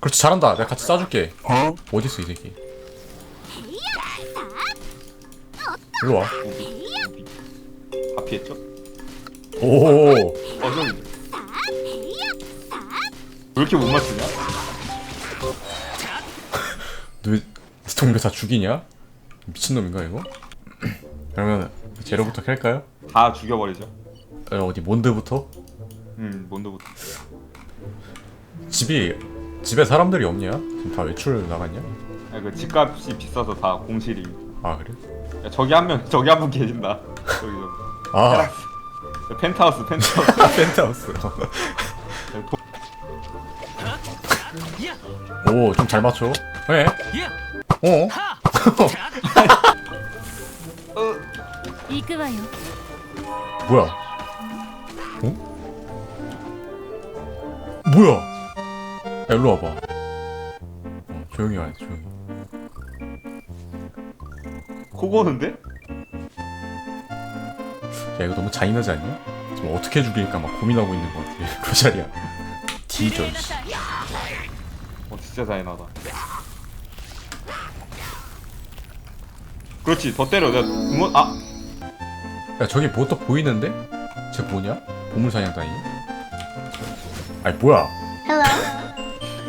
그렇지 잘한다 내가 같이 쏴줄게 어? 어딨어 이 새끼 일로와 다 피했죠? 오어 저기 왜 이렇게 못 맞추냐? 너왜 동료사 죽이냐? 미친놈인가 이거? 그러면 제로부터 캘까요? 다 죽여버리죠 어, 어디 몬드부터? 음 몬드부터 집이 집에 사람들이 없냐? 지금 다 외출 나갔냐? 야, 그 집값이 비싸서 다 공실이 아 그래? 야, 저기 한 명 저기 한 분 계신다 저기 저기 아 야, 펜트하우스 펜트하우스 펜트하우스 오좀 잘 맞춰 왜? 어? 行くわよ 뭐야? 어? 뭐야? 야 일로 와봐 어, 조용히 와야 돼 조용히 코 고는데? 야 이거 너무 잔인하지 않냐? 지금 어떻게 죽일까 막 고민하고 있는 것 같아 그 자리야 뒤져 씨. 어 진짜 잔인하다 그렇지 더 때려 내가 응원 아 야 저기 뭐또 보이는데? 쟤 뭐냐? 보물사냥단이? 아니 뭐야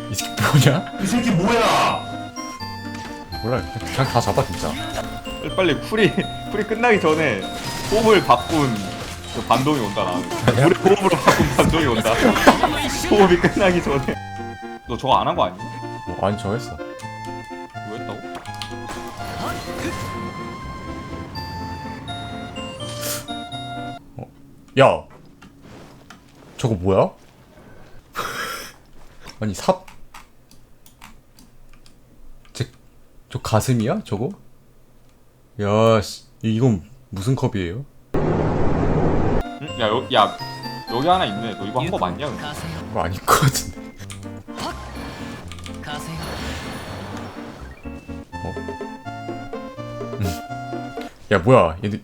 이 새끼 뭐냐? 이 새끼 뭐야? 몰라 그냥, 다 잡아 진짜 빨리 빨리 쿨이 쿨이 끝나기 전에 호흡을 바꾼 그 반동이 온다 나 우리 호흡으로 바꾼 반동이 온다 호흡이 끝나기 전에 너 저거 안 한 거 아니야? 뭐 아니 저 했어 뭐 했다고? 야 저거 뭐야? 아니 삽? 제, 저 가슴이야 저거? 야 씨, 이건 무슨 컵이에요? 응? 야, 여, 야 여기 하나 있네 너 이거 한 거 맞냐? 근데? 이거 아닐 것 같은데 어? 음. 야 뭐야 얘들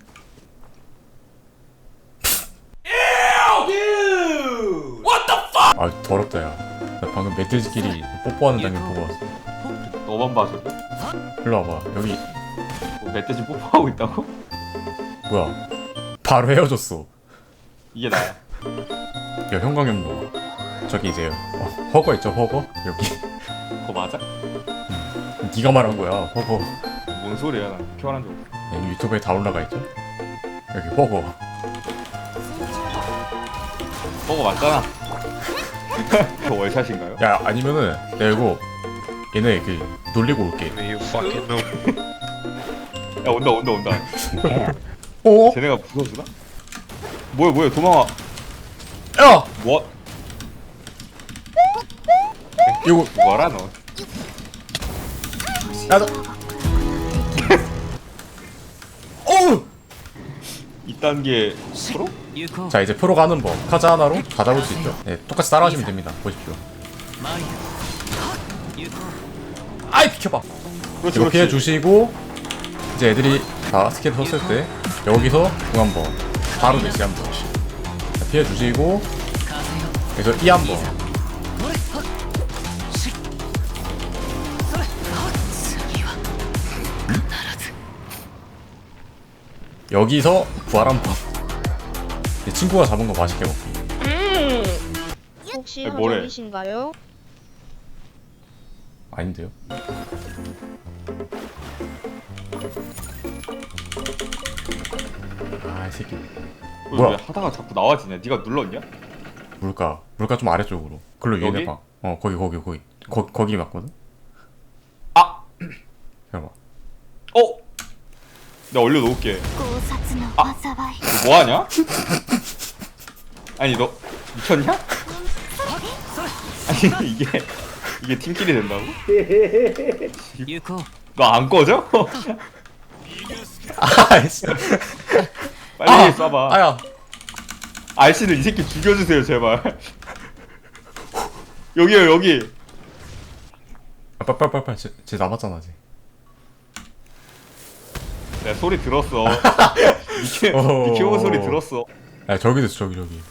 아 더럽다 야 나 방금 멧돼지끼리 뽀뽀하는 장면 보고 왔어 너만 봐서 일로 와봐. 여기. 뭐 멧돼지 뽀뽀하고 있다고? 뭐야? 바로 헤어졌어. 이게 나야. 야 형광염도 저기 이제 어, 허거 있죠 허거? 여기. 그거 맞아? 네가 말한 거야 허거. 뭔 소리야 나 말한 적 없어. 여기 유튜브에 다 올라가 있죠? 여기 허거. 그거 맞잖아. 그거 월샷인가요? 야 아니면은 내가 이거 얘네 그 놀리고 올게. 야 온다 온다 온다. 어? 쟤네가 부서주나? 뭐야 뭐야 도망와. 야! 뭐 이거 뭐라 너? 야 너... 어우! 이딴 게 프로? 자 이제 프로 가는 법. 카자 하나로 다 잡을 수 있죠. 네 똑같이 따라하시면 됩니다. 보십시오 아이 비켜봐. 그렇지 이거 피해 그렇지. 주시고 이제 애들이 다 스킬 썼을 때 여기서 공 한 번 바로 대시 한번. 피해 주시고 여기서 E 한 번. 여기서 부활 한번. 친구가 잡은 거 맛있게 먹기. 혹시 아니, 뭐래? 허접이신가요? 아닌데요? 아이 새끼 왜, 뭐야? 왜 하다가 자꾸 나와지냐 네가 눌렀냐? 물가 물가 좀 아래쪽으로 글로 여기? 얘네 방어 거기 거기 거기 거, 거기 맞거든 아! 해봐 어? 내가 올려놓을게 考察の災い 너 뭐하냐? 아니 너 미쳤냐? 아니 이게 이게 팀끼리 된다고? 너안 꺼져? 아이씨 빨리 쏴봐. 아야. 아저씨는 이 새끼 죽여주세요 제발. 여기요 여기. 아, 빨빨빨빨 쟤, 쟤 남았잖아 쟤 내가 소리 들었어. 어허. 미키오 소리 들었어. 야 저기도 있어 저기 저기.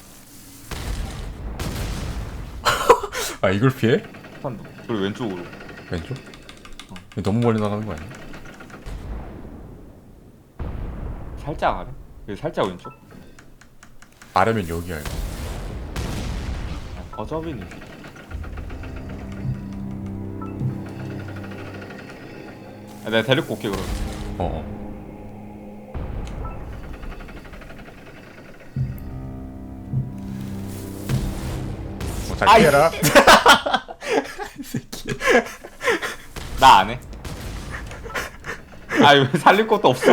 아 이걸 피해? 판도. 그리고 왼쪽으로. 왼쪽? 너무 멀리 나가는 거 아니야? 살짝 아래. 여기 살짝 왼쪽. 아래면 여기야 이거 어차피는. 아, 내가 데리고 올게 그럼. 어 어 뭐 잘 아이. 피해라 나 안 해. 아니 왜 살릴 것도 없어.